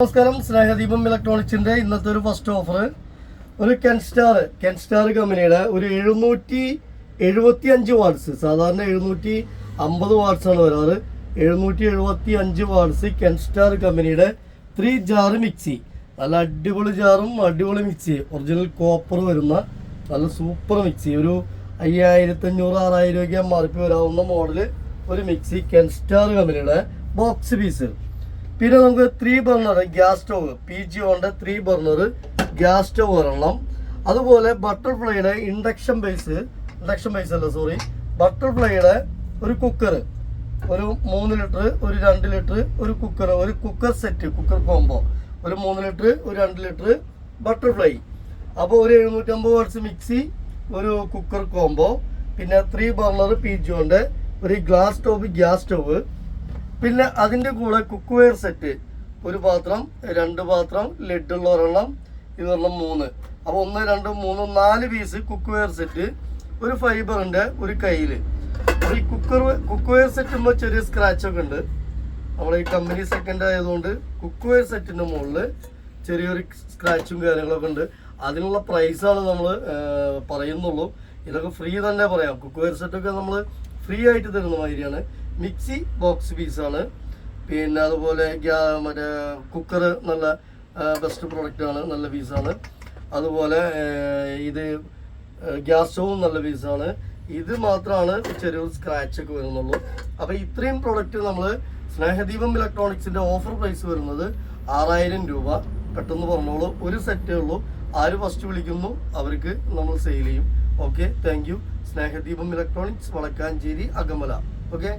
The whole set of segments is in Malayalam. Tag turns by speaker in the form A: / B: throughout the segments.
A: നമസ്കാരം സ്നേഹദീപം ഇലക്ട്രോണിക്സിന്റെ ഇന്നത്തെ ഒരു ഫസ്റ്റ് ഓഫർ ഒരു കെൻസ്റ്റാർ കെൻസ്റ്റാർ കമ്പനിയുടെ ഒരു എഴുന്നൂറ്റി എഴുപത്തി അഞ്ച് വാട്ട്സ് സാധാരണ എഴുന്നൂറ്റി അമ്പത് ആണ് വരാറ്. എഴുന്നൂറ്റി എഴുപത്തി അഞ്ച് വാട്ട്സ് കെൻസ്റ്റാർ കമ്പനിയുടെ ത്രീ ജാർ മിക്സി നല്ല അടിപൊളി ജാറും അടിപൊളി മിക്സി ഒറിജിനൽ കോപ്പർ വരുന്ന നല്ല സൂപ്പർ മിക്സി ഒരു അയ്യായിരത്തി അഞ്ഞൂറ് ആറായിരം രൂപയ്ക്ക് എം വരാവുന്ന മോഡൽ ഒരു മിക്സി കെൻസ്റ്റാർ കമ്പനിയുടെ ബോക്സ് പീസ് പിന്നെ നമുക്ക് three burner gas stove P ജി ഓണിന്റെ ത്രീ ബർണർ ഗ്യാസ് സ്റ്റവ് ഒരെണ്ണം. അതുപോലെ ബട്ടർഫ്ലൈയുടെ ഇൻഡക്ഷൻ ബേസ് ഇൻഡക്ഷൻ ബേസ് അല്ല സോറി ബട്ടർഫ്ലൈയുടെ ഒരു കുക്കർ ഒരു മൂന്ന് ലിറ്റർ ഒരു രണ്ട് ലിറ്റർ ഒരു കുക്കർ ഒരു കുക്കർ സെറ്റ് കുക്കർ കോംബോ ഒരു മൂന്ന് ലിറ്റർ ഒരു രണ്ട് ലിറ്റർ ബട്ടർഫ്ലൈ അപ്പോൾ ഒരു എഴുന്നൂറ്റമ്പത് വാട്ട്സ് മിക്സി ഒരു കുക്കർ കോംബോ പിന്നെ ത്രീ ബർണർ പി ജി കൊണ്ട് ഒരു ഗ്ലാസ് സ്റ്റോവ് ഗ്യാസ് സ്റ്റവ് പിന്നെ അതിന്റെ കൂടെ കുക്ക് വെയർ സെറ്റ് ഒരു പാത്രം രണ്ട് പാത്രം ലെഡുള്ള ഒരെണ്ണം ഇതൊരെണ്ണം മൂന്ന്. അപ്പോൾ ഒന്ന് രണ്ട് മൂന്ന് നാല് പീസ് കുക്ക് വെയർ സെറ്റ് ഒരു ഫൈബറിന്റെ ഒരു കയ്യിൽ അപ്പോൾ ഈ കുക്കർ കുക്ക് വെയർ സെറ്റുമ്പോൾ ചെറിയ സ്ക്രാച്ചൊക്കെ ഉണ്ട്. നമ്മൾ ഈ കമ്പനി സെക്കൻഡ് ആയതുകൊണ്ട് കുക്ക് വെയർ സെറ്റിന്റെ മുകളിൽ ചെറിയൊരു സ്ക്രാച്ചും കാര്യങ്ങളൊക്കെ ഉണ്ട്. അതിനുള്ള പ്രൈസാണ് നമ്മൾ പറയുന്നുള്ളൂ. ഇതൊക്കെ ഫ്രീ തന്നെ പറയാം. കുക്ക് വെയർ സെറ്റൊക്കെ നമ്മൾ ഫ്രീ ആയിട്ട് തരുന്ന മാതിരിയാണ്. മിക്സി ബോക്സ് പീസാണ്. പിന്നെ അതുപോലെ മറ്റേ കുക്കർ നല്ല ബെസ്റ്റ് പ്രൊഡക്റ്റാണ് നല്ല പീസാണ്. അതുപോലെ ഇത് ഗ്യാസ് സ്റ്റവും നല്ല പീസാണ്. ഇത് മാത്രമാണ് ചെറിയൊരു സ്ക്രാച്ച് ഒക്കെ വരുന്നുള്ളൂ. അപ്പോൾ ഇത്രയും പ്രോഡക്റ്റ് നമ്മൾ സ്നേഹദീപം ഇലക്ട്രോണിക്സിന്റെ ഓഫർ പ്രൈസ് വരുന്നത് ആറായിരം രൂപ. പെട്ടെന്ന് പറഞ്ഞോളൂ ഒരു സെറ്റേ ഉള്ളൂ. ആര് ഫസ്റ്റ് വിളിക്കുന്നു അവർക്ക് നമ്മൾ സെയിൽ ചെയ്യും. Okay thank you Snehadeepam electronics Valakkanchery Akamala. Okay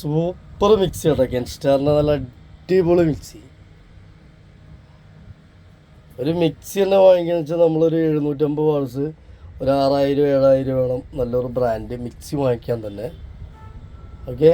A: super mixie കേട്ടോ. കെൻസ്റ്റാറിന്റെ നല്ല അടിപൊളി മിക്സി. ഒരു മിക്സി തന്നെ വാങ്ങിക്കാന്ന് വെച്ചാൽ നമ്മളൊരു എഴുന്നൂറ്റമ്പത് വാൾസ് ഒരു ആറായിരം ഏഴായിരം വേണം. നല്ലൊരു ബ്രാൻഡ് മിക്സി വാങ്ങിക്കാൻ തന്നെ. ഓക്കെ